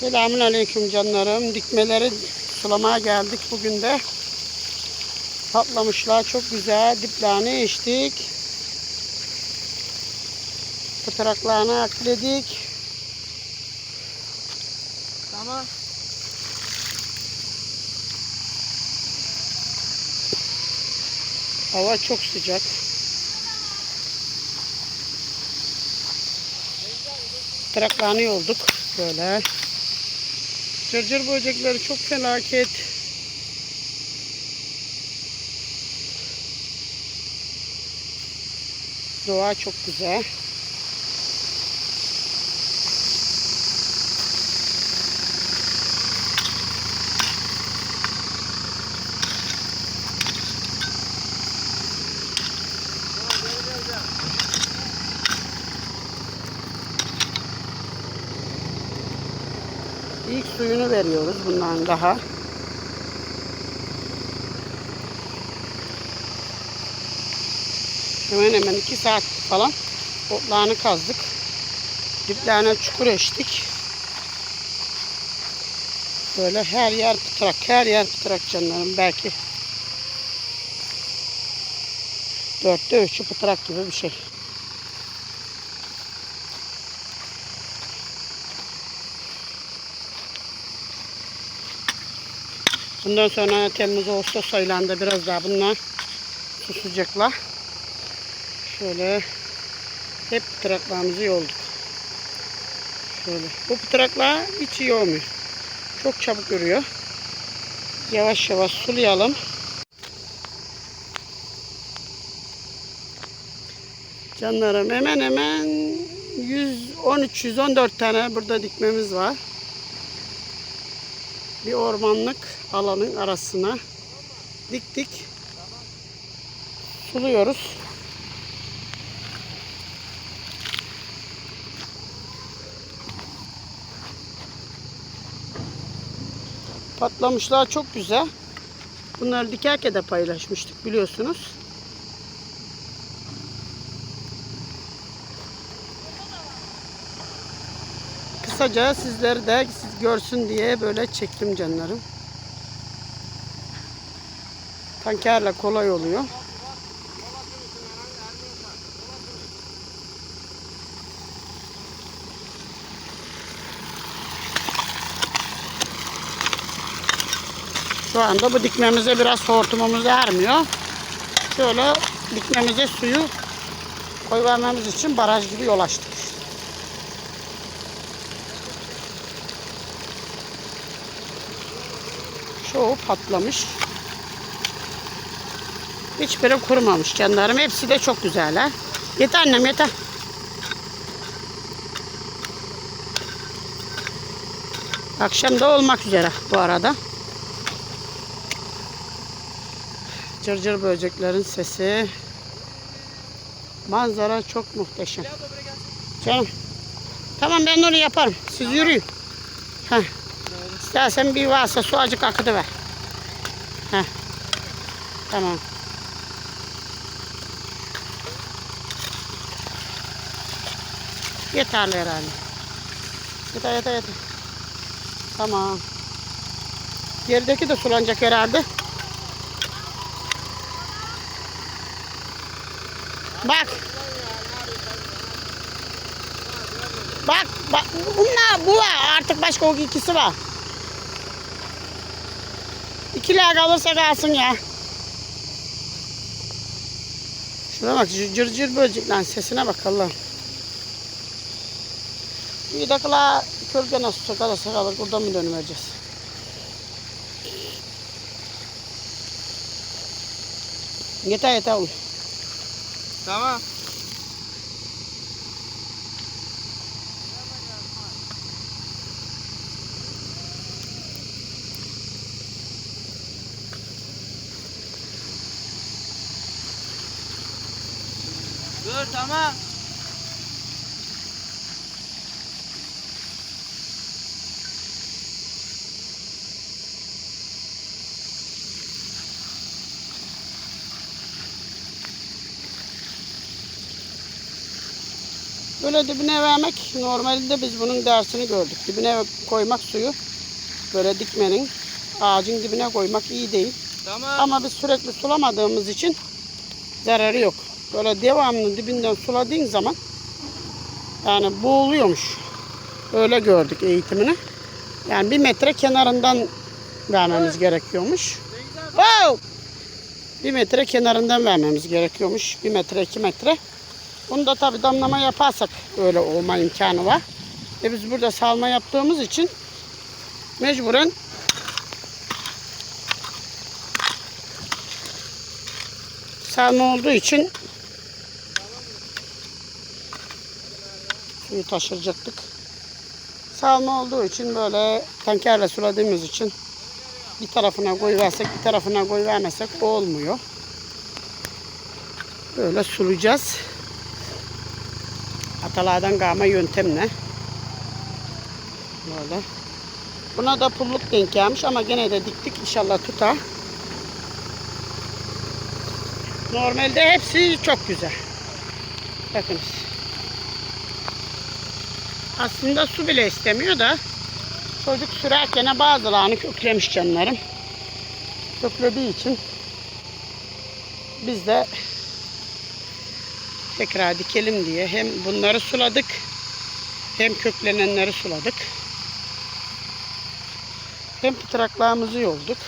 Selamun Aleyküm canlarım. Dikmeleri sulamaya geldik bugün de. Patlamışlar çok güzel. Diplerini içtik. Fıtıraklarını akledik. Tamam. Hava çok sıcak. Fıtıraklarını yolduk. Böyle. Cırcır böcekleri çok felaket. Doğa çok güzel. Bundan daha. Hemen hemen iki saat falan otlarını kazdık. Diplerine çukur eştik. Böyle her yer pıtrak, her yer pıtrak canlarım. Belki dörtte üçü pıtrak gibi bir şey. Bundan sonra Temmuz Ağustos aylarında biraz daha bunlar susacaklar. Şöyle hep pıtraklarımızı yolduk. Şöyle. Bu pıtraklar hiç iyi olmuyor. Çok çabuk yürüyor. Yavaş yavaş sulayalım. Canlarım hemen hemen 113-114 tane burada dikmemiz var bir ormanlık alanın arasına diktik. Suluyoruz. Patlamışlar çok güzel. Bunları dikerken de paylaşmıştık biliyorsunuz. Kısaca sizleri de siz görsün diye böyle çektim canlarım. Tankerle kolay oluyor. Şu anda bu dikmemize biraz hortumumuz ermiyor. Şöyle dikmemize suyu koyvermemiz için baraj gibi yol açtık. Çoğu patlamış. Hiçbiri kurumamış canlarım. Hepsi de çok güzel ha. Yeter annem yeter. Akşam da olmak üzere bu arada. Cırcır böceklerin sesi. Manzara çok muhteşem. Canım. Tamam ben onu yaparım. Siz yürüyün. Heh. İstersen bir varsa su acık akıtı ver. Heh. Tamam. Yeterli herhalde. Yeter yeter yeter. Tamam. Gerideki de sulanacak herhalde. Bak. Bak, bak bunlar bu var. Artık başka o ikisi var. İkiler kalırsa kalsın ya. Şuna bak cır cır böcek lan sesine bak Allah. Bir dakika kölge nasıl kalırsa kalır. Buradan mı dönüvereceğiz? Yeter yeter oğlum. Tamam. Dur tamam. Böyle dibine vermek normalde biz bunun dersini gördük. Dibine koymak suyu böyle dikmenin ağacın dibine koymak iyi değil. Tamam. Ama biz sürekli sulamadığımız için zararı yok. Böyle devamlı dibinden suladığın zaman yani boğuluyormuş. Öyle gördük eğitimini. Yani bir metre kenarından vermemiz gerekiyormuş. Wow! Bir metre kenarından vermemiz gerekiyormuş. Bir metre, iki metre. Bunu da tabii damlama yaparsak öyle olma imkanı var. E biz burada salma yaptığımız için mecburen salma olduğu için suyu taşıracaktık. Salma olduğu için böyle tankerle suladığımız için bir tarafına koyuversek bir tarafına koyuvermesek olmuyor. Böyle sulayacağız. Atalardan kalma yöntemle. Böyle. Buna da pulluk denk gelmiş ama gene de diktik inşallah tutar. Normalde hepsi çok güzel. Bakınız. Aslında su bile istemiyor da çocuk sürerken bazılarını köklemiş canlarım. Köklediği için biz de tekrar dikelim diye hem bunları suladık hem köklenenleri suladık. Hem pıtraklarımızı yolduk.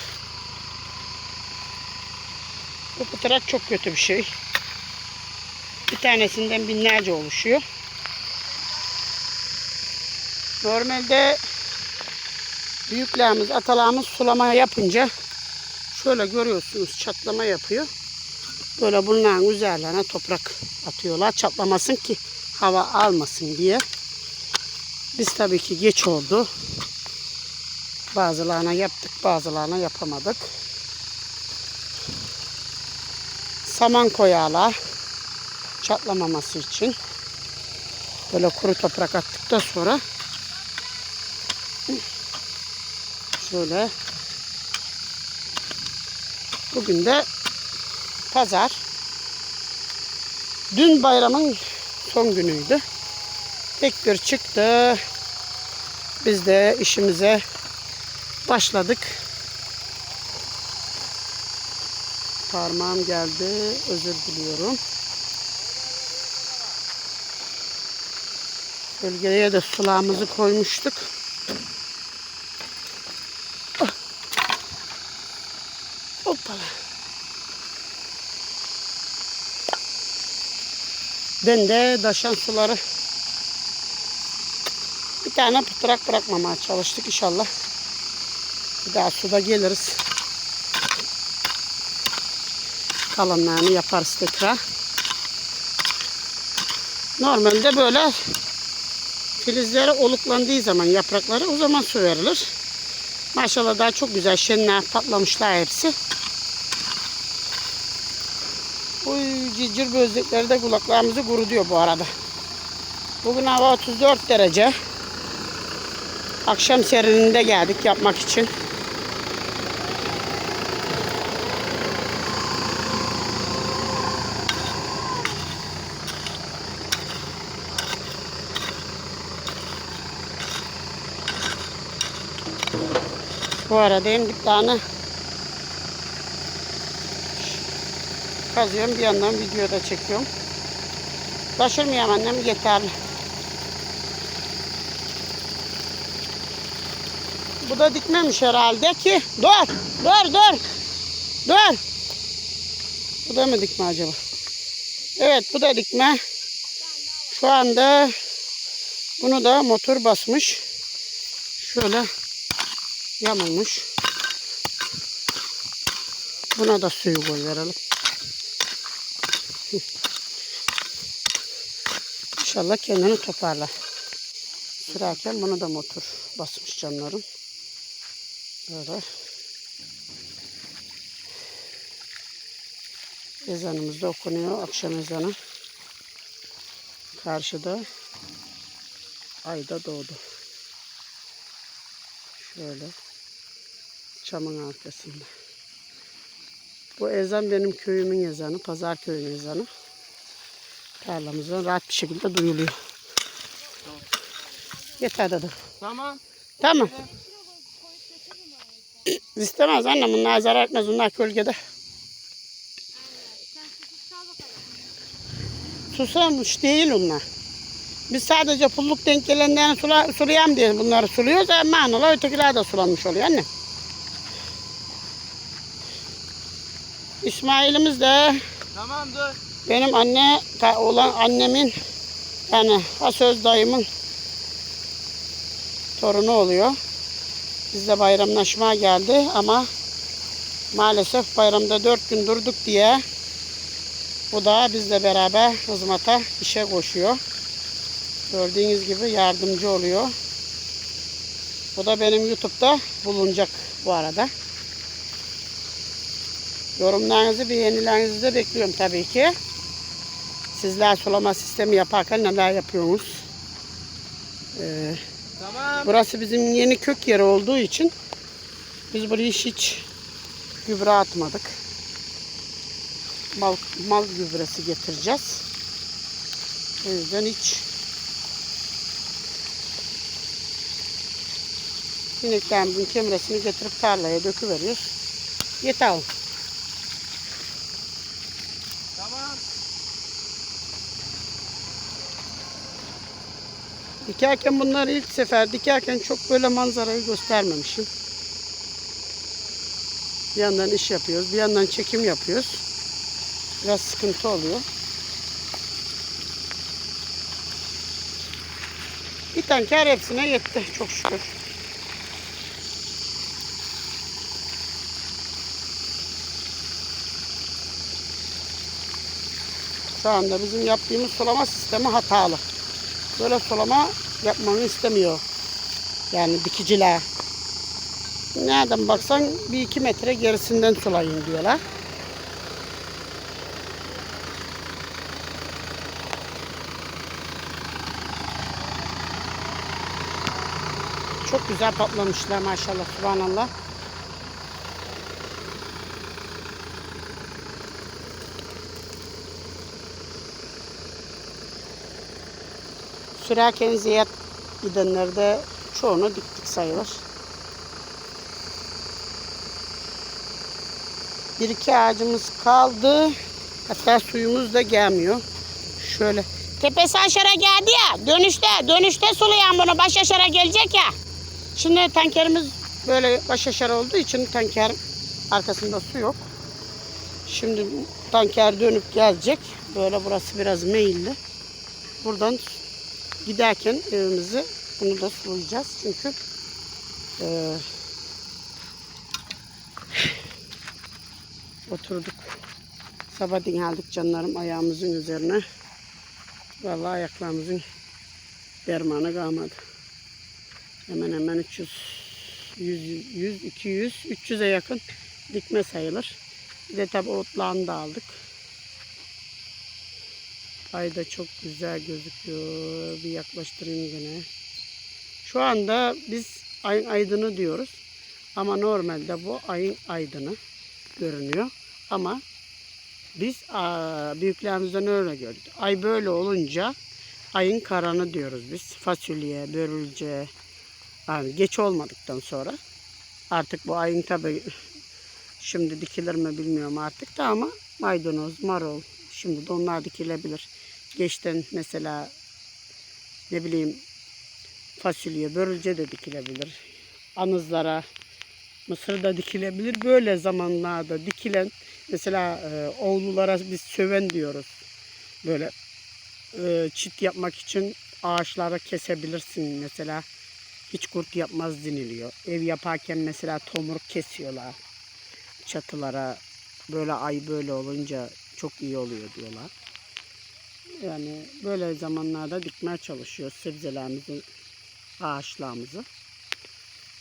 Bu pıtrak çok kötü bir şey. Bir tanesinden binlerce oluşuyor. Normalde büyüklerimiz, atalarımız sulama yapınca şöyle görüyorsunuz çatlama yapıyor. Böyle bunların üzerlerine toprak atıyorlar. Çatlamasın ki hava almasın diye. Biz tabii ki geç oldu. Bazılarına yaptık, bazılarına yapamadık. Saman koyarlar. Çatlamaması için. Böyle kuru toprak attıktan sonra şöyle bugün de pazar. Dün bayramın son günüydü. Tek bir çıktı. Biz de işimize başladık. Parmağım geldi. Özür diliyorum. Bölgeye de sulağımızı koymuştuk. Ben de daşan suları bir tane pıtrak bırakmamaya çalıştık inşallah. Bir daha suda geliriz. Kalanlarını yaparız tekrar. Normalde böyle filizleri oluklandığı zaman yaprakları o zaman su verilir. Maşallah daha çok güzel şenler patlamışlar hepsi. Bu cicir bözlükleri de kulaklarımızı kurutuyor bu arada. Bugün hava 34 derece. Akşam serininde geldik yapmak için. Bu arada hem bir tane kazıyorum bir yandan video da çekiyorum. Taşırmıyorum annem yeterli. Bu da dikmemiş herhalde ki. Dur, dur, dur. Dur. Bu da mı dikme acaba? Evet bu da dikme. Şu anda bunu da motor basmış. Şöyle yamulmuş. Buna da suyu koy verelim. İnşallah kendini toparlar. Sürerken bunu da motor basmış canlarım. Böyle. Ezanımız da okunuyor. Akşam ezanı. Karşıda ayda doğdu. Şöyle. Çamın arkasında. Bu ezan benim köyümün ezanı. Pazar köyünün ezanı. Tarlamızdan rahat bir şekilde duyuluyor. Yeter dedim. Tamam. Tamam. İstemez annem bunlar zarar etmez bunlar gölgede. Susamış değil onlar. Biz sadece pulluk denk gelenlerini sula, sulayalım diye bunları suluyoruz. Ama ötekiler de sulanmış oluyor anne. İsmail'imiz de Tamam dur. benim anne olan annemin yani Hasöz dayımın torunu oluyor. Biz de bayramlaşmaya geldi ama maalesef bayramda dört gün durduk diye bu da bizle beraber hizmete işe koşuyor. Gördüğünüz gibi yardımcı oluyor. Bu da benim YouTube'da bulunacak bu arada. Yorumlarınızı, beğenilerinizi de bekliyorum tabii ki. Sizler sulama sistemi yaparken neler yapıyorsunuz? Ee, Tamam. burası bizim yeni kök yeri olduğu için biz buraya hiç, hiç gübre atmadık. Mal, mal gübresi getireceğiz. O yüzden hiç ineklerimizin kemresini getirip tarlaya döküveriyoruz. Yeter o. Dikerken bunları ilk sefer dikerken çok böyle manzarayı göstermemişim. Bir yandan iş yapıyoruz, bir yandan çekim yapıyoruz. Biraz sıkıntı oluyor. Bir tanker hepsine yetti çok şükür. Şu anda bizim yaptığımız sulama sistemi hatalı. Böyle sulama yapmanı istemiyor. Yani dikiciler. Nereden baksan bir iki metre gerisinden sulayın diyorlar. Çok güzel patlamışlar maşallah subhanallah. Sürerken ziyet gidenlerde çoğunu diktik sayılır. Bir iki ağacımız kaldı. Hatta suyumuz da gelmiyor. Şöyle. Tepesi aşağı geldi ya. Dönüşte, dönüşte sulayan bunu. Baş aşağı gelecek ya. Şimdi tankerimiz böyle baş aşağı olduğu için tanker arkasında su yok. Şimdi tanker dönüp gelecek. Böyle burası biraz meyilli. Buradan giderken evimizi bunu da sulayacağız. Çünkü eee, oturduk. Sabah dinlendik canlarım ayağımızın üzerine. Vallahi ayaklarımızın dermanı kalmadı. Hemen hemen 300 100, 100 200 300'e yakın dikme sayılır. Bir de tabi otlarını da aldık. Ay da çok güzel gözüküyor. Bir yaklaştırayım gene. Şu anda biz ayın aydını diyoruz. Ama normalde bu ayın aydını görünüyor. Ama biz büyüklerimizden öyle gördük. Ay böyle olunca ayın karanı diyoruz biz. Fasulye, börülce, yani geç olmadıktan sonra artık bu ayın tabi şimdi dikilir mi bilmiyorum artık da ama maydanoz, marul şimdi de onlar dikilebilir. Geçten mesela ne bileyim fasulye, börülce de dikilebilir. Anızlara, mısır da dikilebilir. Böyle zamanlarda dikilen mesela e, oğlulara biz söven diyoruz. Böyle e, çit yapmak için ağaçları kesebilirsin mesela. Hiç kurt yapmaz deniliyor. Ev yaparken mesela tomruk kesiyorlar. Çatılara böyle ay böyle olunca çok iyi oluyor diyorlar. Yani böyle zamanlarda dikmeye çalışıyoruz sebzelerimizi, ağaçlarımızı.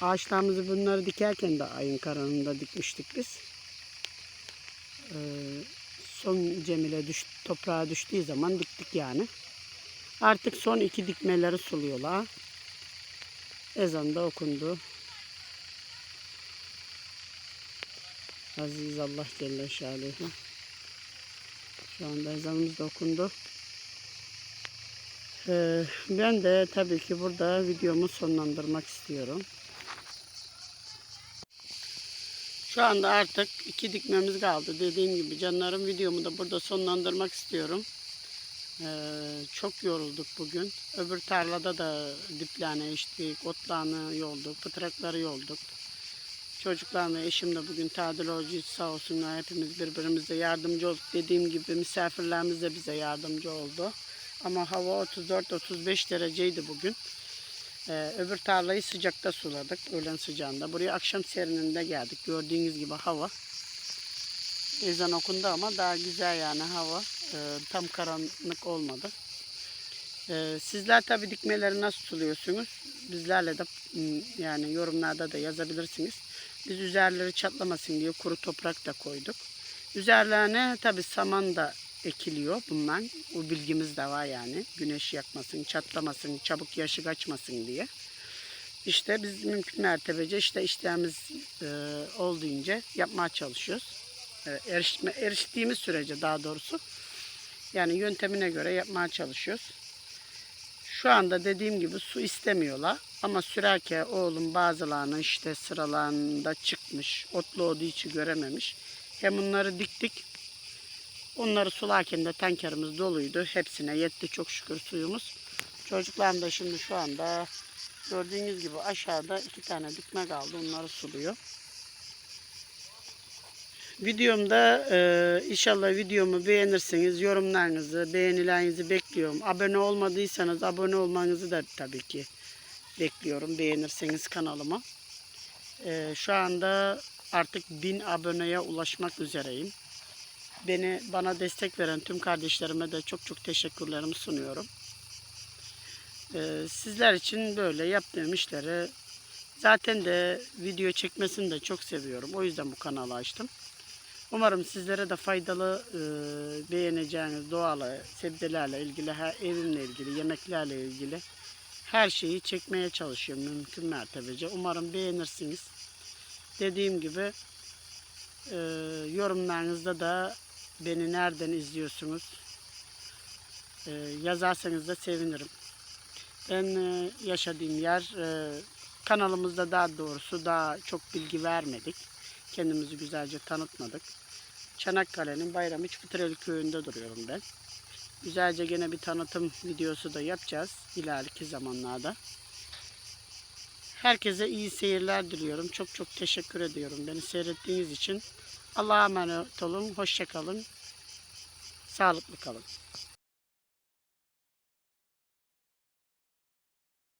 Ağaçlarımızı bunları dikerken de ayın karanında dikmiştik biz. Ee, son cemile düş, toprağa düştüğü zaman diktik yani. Artık son iki dikmeleri suluyorlar. Ezan da okundu. Aziz Allah Celle Şanuhu. Şu anda ezanımız da okundu. Ee, ben de tabii ki burada videomu sonlandırmak istiyorum. Şu anda artık iki dikmemiz kaldı. Dediğim gibi canlarım videomu da burada sonlandırmak istiyorum. Ee, çok yorulduk bugün. Öbür tarlada da diplane içtik, otlağını yolduk, pıtrakları yolduk. Çocuklarla eşim de bugün tadil olcu sağ olsunlar. Hepimiz birbirimize yardımcı olduk. Dediğim gibi misafirlerimiz de bize yardımcı oldu. Ama hava 34-35 dereceydi bugün. Ee, öbür tarlayı sıcakta suladık. Öğlen sıcağında. Buraya akşam serininde geldik. Gördüğünüz gibi hava. Ezan okundu ama daha güzel yani hava. Ee, tam karanlık olmadı. Ee, sizler tabi dikmeleri nasıl suluyorsunuz? Bizlerle de m, yani yorumlarda da yazabilirsiniz. Biz üzerleri çatlamasın diye kuru toprak da koyduk. Üzerlerine tabi saman da ekiliyor bundan. O bilgimiz de var yani. Güneş yakmasın, çatlamasın, çabuk yaşı kaçmasın diye. İşte biz mümkün mertebece işte isteğimiz e, olduğunca yapmaya çalışıyoruz. E, erişme, eriştiğimiz sürece daha doğrusu. Yani yöntemine göre yapmaya çalışıyoruz. Şu anda dediğim gibi su istemiyorlar. Ama sürerken oğlum bazılarının işte sıralarında çıkmış. Otlu olduğu için görememiş. Hem bunları diktik. Onları sularken de tankerimiz doluydu. Hepsine yetti çok şükür suyumuz. Çocuklarım da şimdi şu anda gördüğünüz gibi aşağıda iki tane dikme kaldı. Onları suluyor. Videomda e, inşallah videomu beğenirseniz yorumlarınızı, beğenilerinizi bekliyorum. Abone olmadıysanız abone olmanızı da tabii ki bekliyorum. Beğenirseniz kanalıma. E, şu anda artık 1000 aboneye ulaşmak üzereyim. Beni bana destek veren tüm kardeşlerime de çok çok teşekkürlerimi sunuyorum. E, sizler için böyle yaptığım işleri zaten de video çekmesini de çok seviyorum. O yüzden bu kanalı açtım. Umarım sizlere de faydalı e, beğeneceğiniz doğal sebzelerle ilgili, her, evimle ilgili, yemeklerle ilgili her şeyi çekmeye çalışıyorum mümkün mertebece. Umarım beğenirsiniz. Dediğim gibi e, yorumlarınızda da beni nereden izliyorsunuz e, yazarsanız da sevinirim. Ben e, yaşadığım yer e, kanalımızda daha doğrusu daha çok bilgi vermedik. Kendimizi güzelce tanıtmadık. Çanakkale'nin Bayramiç Fıtıreli köyünde duruyorum ben. Güzelce gene bir tanıtım videosu da yapacağız ileriki zamanlarda. Herkese iyi seyirler diliyorum. Çok çok teşekkür ediyorum beni seyrettiğiniz için. Allah'a emanet olun. Hoşça kalın. Sağlıklı kalın.